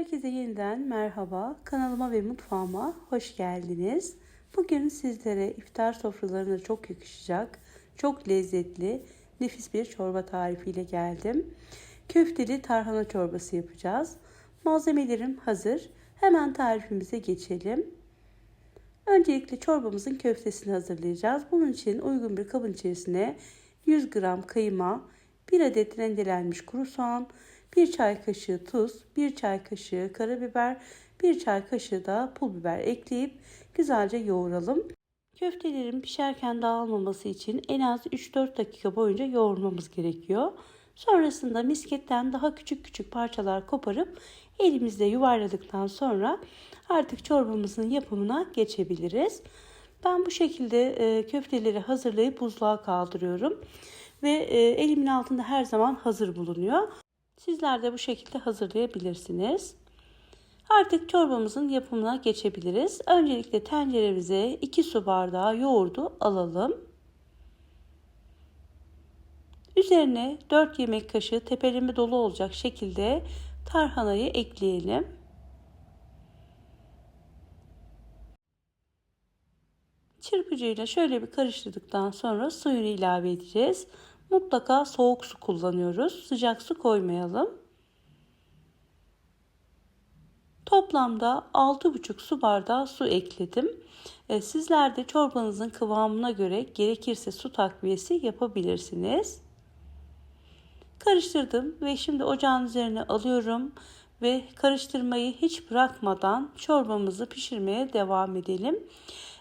Herkese yeniden merhaba. Kanalıma ve mutfağıma hoş geldiniz. Bugün sizlere iftar sofralarına çok yakışacak, çok lezzetli, nefis bir çorba tarifiyle geldim. Köfteli tarhana çorbası yapacağız. Malzemelerim hazır. Hemen tarifimize geçelim. Öncelikle çorbamızın köftesini hazırlayacağız. Bunun için uygun bir kabın içerisine 100 gram kıyma, 1 adet rendelenmiş kuru soğan, 1 çay kaşığı tuz, 1 çay kaşığı karabiber, 1 çay kaşığı da pul biber ekleyip güzelce yoğuralım. Köftelerin pişerken dağılmaması için en az 3-4 dakika boyunca yoğurmamız gerekiyor. Sonrasında misketten daha küçük küçük parçalar koparıp elimizde yuvarladıktan sonra artık çorbamızın yapımına geçebiliriz. Ben bu şekilde e, köfteleri hazırlayıp buzluğa kaldırıyorum ve e, elimin altında her zaman hazır bulunuyor. Sizler de bu şekilde hazırlayabilirsiniz. Artık çorbamızın yapımına geçebiliriz. Öncelikle tenceremize 2 su bardağı yoğurdu alalım. Üzerine 4 yemek kaşığı tepeleme dolu olacak şekilde tarhanayı ekleyelim. Çırpıcıyla şöyle bir karıştırdıktan sonra suyunu ilave edeceğiz. Mutlaka soğuk su kullanıyoruz. Sıcak su koymayalım. Toplamda 6,5 su bardağı su ekledim. E, sizler de çorbanızın kıvamına göre gerekirse su takviyesi yapabilirsiniz. Karıştırdım ve şimdi ocağın üzerine alıyorum ve karıştırmayı hiç bırakmadan çorbamızı pişirmeye devam edelim.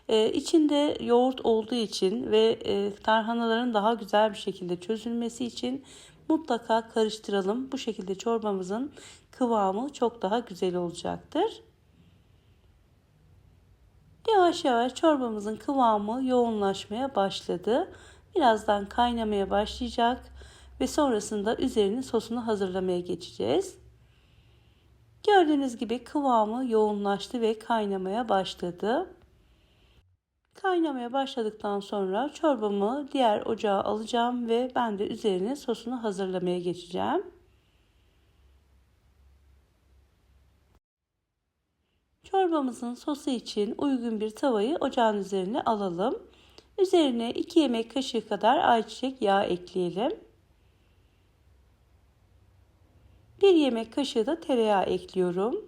Ee, içinde yoğurt olduğu için ve e, tarhanaların daha güzel bir şekilde çözülmesi için mutlaka karıştıralım. Bu şekilde çorbamızın kıvamı çok daha güzel olacaktır. Yavaş yavaş çorbamızın kıvamı yoğunlaşmaya başladı. Birazdan kaynamaya başlayacak ve sonrasında üzerine sosunu hazırlamaya geçeceğiz. Gördüğünüz gibi kıvamı yoğunlaştı ve kaynamaya başladı. Kaynamaya başladıktan sonra çorbamı diğer ocağa alacağım ve ben de üzerine sosunu hazırlamaya geçeceğim. Çorbamızın sosu için uygun bir tavayı ocağın üzerine alalım. Üzerine 2 yemek kaşığı kadar ayçiçek yağı ekleyelim. 1 yemek kaşığı da tereyağı ekliyorum.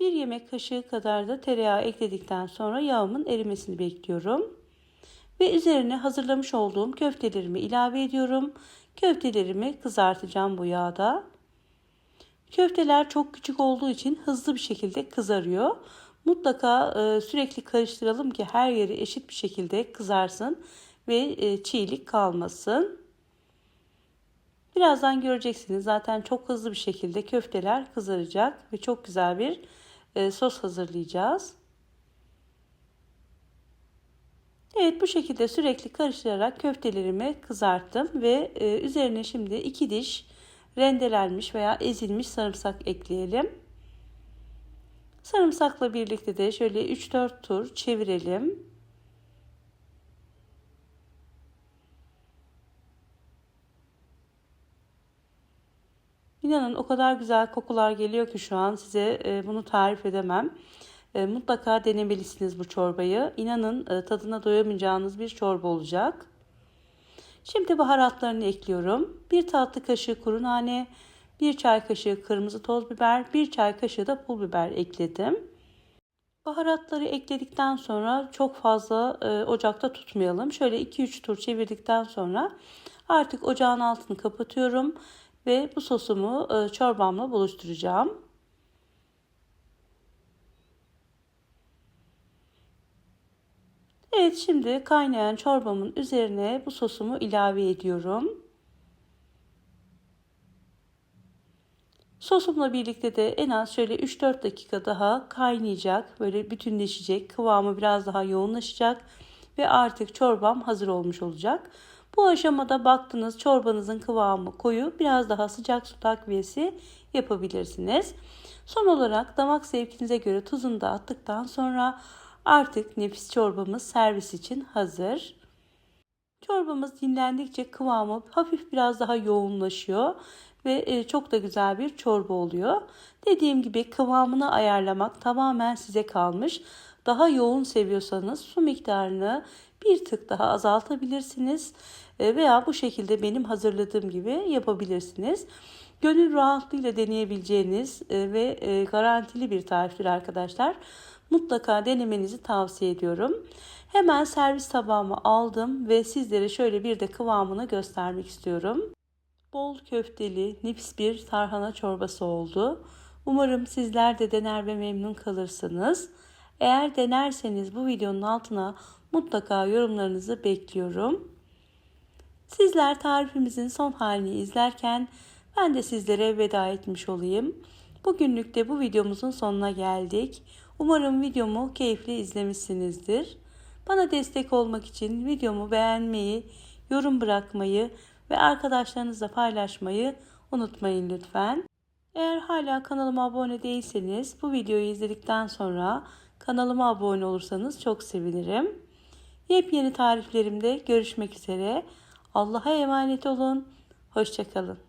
1 yemek kaşığı kadar da tereyağı ekledikten sonra yağımın erimesini bekliyorum. Ve üzerine hazırlamış olduğum köftelerimi ilave ediyorum. Köftelerimi kızartacağım bu yağda. Köfteler çok küçük olduğu için hızlı bir şekilde kızarıyor. Mutlaka e, sürekli karıştıralım ki her yeri eşit bir şekilde kızarsın ve e, çiğlik kalmasın. Birazdan göreceksiniz zaten çok hızlı bir şekilde köfteler kızaracak ve çok güzel bir e, sos hazırlayacağız. Evet bu şekilde sürekli karıştırarak köftelerimi kızarttım ve e, üzerine şimdi 2 diş rendelenmiş veya ezilmiş sarımsak ekleyelim. Sarımsakla birlikte de şöyle 3-4 tur çevirelim. İnanın o kadar güzel kokular geliyor ki şu an size e, bunu tarif edemem. E, mutlaka denemelisiniz bu çorbayı. İnanın e, tadına doyamayacağınız bir çorba olacak. Şimdi baharatlarını ekliyorum. 1 tatlı kaşığı kuru nane, 1 çay kaşığı kırmızı toz biber, 1 çay kaşığı da pul biber ekledim. Baharatları ekledikten sonra çok fazla e, ocakta tutmayalım. Şöyle 2-3 tur çevirdikten sonra artık ocağın altını kapatıyorum ve bu sosumu e, çorbamla buluşturacağım. Evet şimdi kaynayan çorbamın üzerine bu sosumu ilave ediyorum. Sosumla birlikte de en az şöyle 3-4 dakika daha kaynayacak. Böyle bütünleşecek. Kıvamı biraz daha yoğunlaşacak. Ve artık çorbam hazır olmuş olacak. Bu aşamada baktınız çorbanızın kıvamı koyu biraz daha sıcak su takviyesi yapabilirsiniz. Son olarak damak zevkinize göre tuzunu da attıktan sonra artık nefis çorbamız servis için hazır. Çorbamız dinlendikçe kıvamı hafif biraz daha yoğunlaşıyor ve e, çok da güzel bir çorba oluyor. Dediğim gibi kıvamını ayarlamak tamamen size kalmış. Daha yoğun seviyorsanız su miktarını bir tık daha azaltabilirsiniz E, veya bu şekilde benim hazırladığım gibi yapabilirsiniz. Gönül rahatlığıyla deneyebileceğiniz e, ve e, garantili bir tariftir arkadaşlar. Mutlaka denemenizi tavsiye ediyorum. Hemen servis tabağıma aldım ve sizlere şöyle bir de kıvamını göstermek istiyorum. Bol köfteli, nefis bir tarhana çorbası oldu. Umarım sizler de dener ve memnun kalırsınız. Eğer denerseniz bu videonun altına mutlaka yorumlarınızı bekliyorum. Sizler tarifimizin son halini izlerken ben de sizlere veda etmiş olayım. Bugünlük de bu videomuzun sonuna geldik. Umarım videomu keyifli izlemişsinizdir. Bana destek olmak için videomu beğenmeyi, yorum bırakmayı ve arkadaşlarınızla paylaşmayı unutmayın lütfen. Eğer hala kanalıma abone değilseniz bu videoyu izledikten sonra kanalıma abone olursanız çok sevinirim. Yepyeni tariflerimde görüşmek üzere. Allah'a emanet olun. Hoşçakalın.